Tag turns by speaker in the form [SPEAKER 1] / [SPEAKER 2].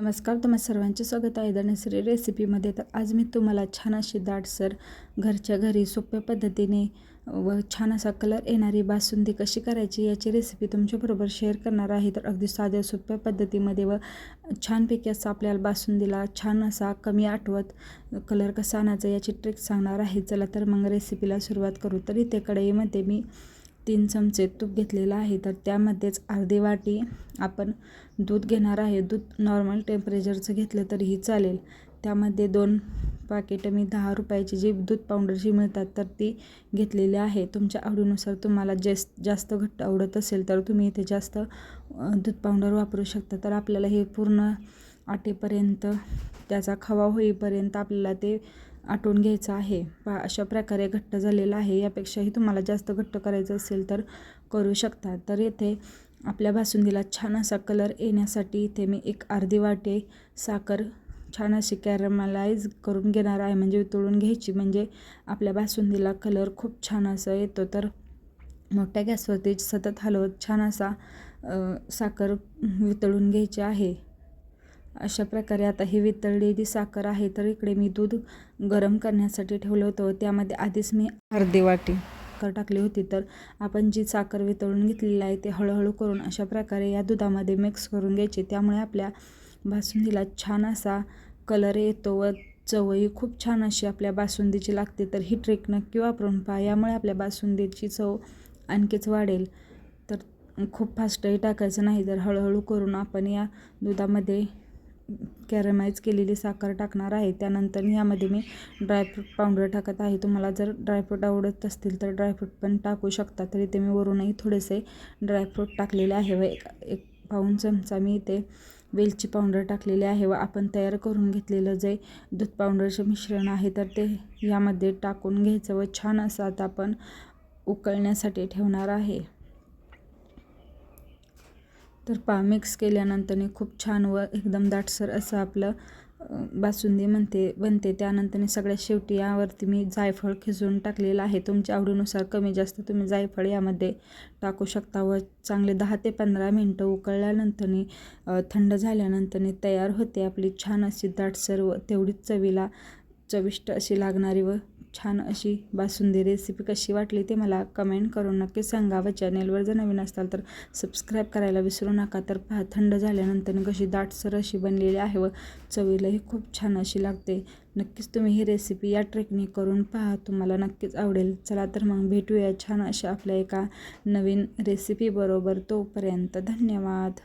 [SPEAKER 1] नमस्कार तुम्हा सर्वांचे स्वागत आहे दनसरी रेसिपीमध्ये. तर आज मी तुम्हाला छान अशी दाटसर घरच्या घरी सोप्या पद्धतीने व छान असा कलर येणारी बासुंदी कशी करायची याची रेसिपी तुमच्याबरोबर शेअर करणार आहे. तर अगदी साध्या सोप्या पद्धतीमध्ये व छानपैकी असं आपल्याला बासुंदीला छान असा कमी आठवत कलर कसा आणायचा याची ट्रिक सांगणार आहे. चला तर मग रेसिपीला सुरुवात करू. तर इथे कढईमध्ये मी तीन चमचे तूप घेतलेलं आहे. तर त्यामध्येच अर्धी वाटी आपण दूध घेणार आहे. दूध नॉर्मल टेम्परेचरचं घेतलं तरीही चालेल. त्यामध्ये दोन पाकिटं मी दहा रुपयाची जी दूध पावडरची मिळतात तर ती घेतलेली आहे. तुमच्या आवडीनुसार तुम्हाला जास्त जास्त घट्ट आवडत असेल तर तुम्ही इथे जास्त दूध पावडर वापरू शकता. तर आपल्याला हे पूर्ण आटेपर्यंत त्याचा खवा होईपर्यंत आपल्याला ते आटवून घ्यायचं आहे. पा अशा प्रकारे घट्ट झालेलं आहे. यापेक्षाही तुम्हाला जास्त घट्ट करायचं असेल तर करू शकता. तर येथे आपल्या बासुंदीला छान असा कलर येण्यासाठी इथे मी एक अर्धी वाटे साखर छान अशी कॅरमलाइज करून घेणार आहे. म्हणजे वितळून घ्यायची. म्हणजे आपल्या बासुंदीला कलर खूप छान असं येतो. तर मोठ्या गॅसवरती सतत हलवत छान असा साखर वितळून घ्यायची आहे. अशा प्रकारे आता ही वितळलेली साखर आहे तर इकडे मी दूध गरम करण्यासाठी ठेवलं होतं. त्यामध्ये आधीच मी अर्धी वाटी साखर टाकली होती. तर आपण जी साखर वितळून घेतलेली आहे ते हळूहळू करून अशा प्रकारे या दुधामध्ये मिक्स करून घ्यायचे. त्यामुळे आपल्या बासुंदीला छान असा कलर येतो व चवही खूप छान अशी आपल्या बासुंदीची लागते. तर ही ट्रिक नक्की वापरून पहा. यामुळे आपल्या बासुंदीची चव आणखीच वाढेल. तर खूप फास्टही टाकायचं नाही तर हळूहळू करून आपण या दुधामध्ये कॅरमाइज केलेली साखर टाकणार आहे. त्यानंतर यामध्ये मी ड्रायफ्रूट पावडर टाकत आहे. तुम्हाला जर ड्रायफ्रूट आवडत असतील तर ड्रायफ्रूट पण टाकू शकता. तर इथे मी वरूनही थोडेसे ड्रायफ्रूट टाकलेले आहे व एक एक पाऊन चमचा मी इथे वेलची पावडर टाकलेली आहे व आपण तयार करून घेतलेलं जे दूध पावडरचं मिश्रण आहे तर ते यामध्ये टाकून घ्यायचं व छान असं आता आपण उकळण्यासाठी ठेवणार आहे. तर पा मिक्स केल्यानंतर खूप छान व एकदम दाटसर असं आपलं बासुंदी म्हणते बनते. त्यानंतर सगळ्यात शेवटी यावरती मी जायफळ खिसून टाकलेलं आहे. तुमच्या आवडीनुसार कमी जास्त तुम्ही जायफळ यामध्ये टाकू शकता व चांगले दहा ते पंधरा मिनटं उकळल्यानंतर थंड झाल्यानंतर तयार होते. आपली छान अशी दाटसर व तेवढीच चवीला चविष्ट अशी लागणारी व छान अशी बासुंदी रेसिपी कशी वाटली ते मला कमेंट करून नक्की सांगा. व चॅनेलवर जर नवीन असताल तर सबस्क्राईब करायला विसरू नका. तर पहा थंड झाल्यानंतर कशी दाटसर अशी बनलेली आहे व चवीलाही खूप छान अशी लागते. नक्कीच तुम्ही ही रेसिपी या ट्रेकने करून पहा. तुम्हाला नक्कीच आवडेल. चला तर मग भेटूया छान अशा आपल्या एका नवीन रेसिपीबरोबर तोपर्यंत धन्यवाद.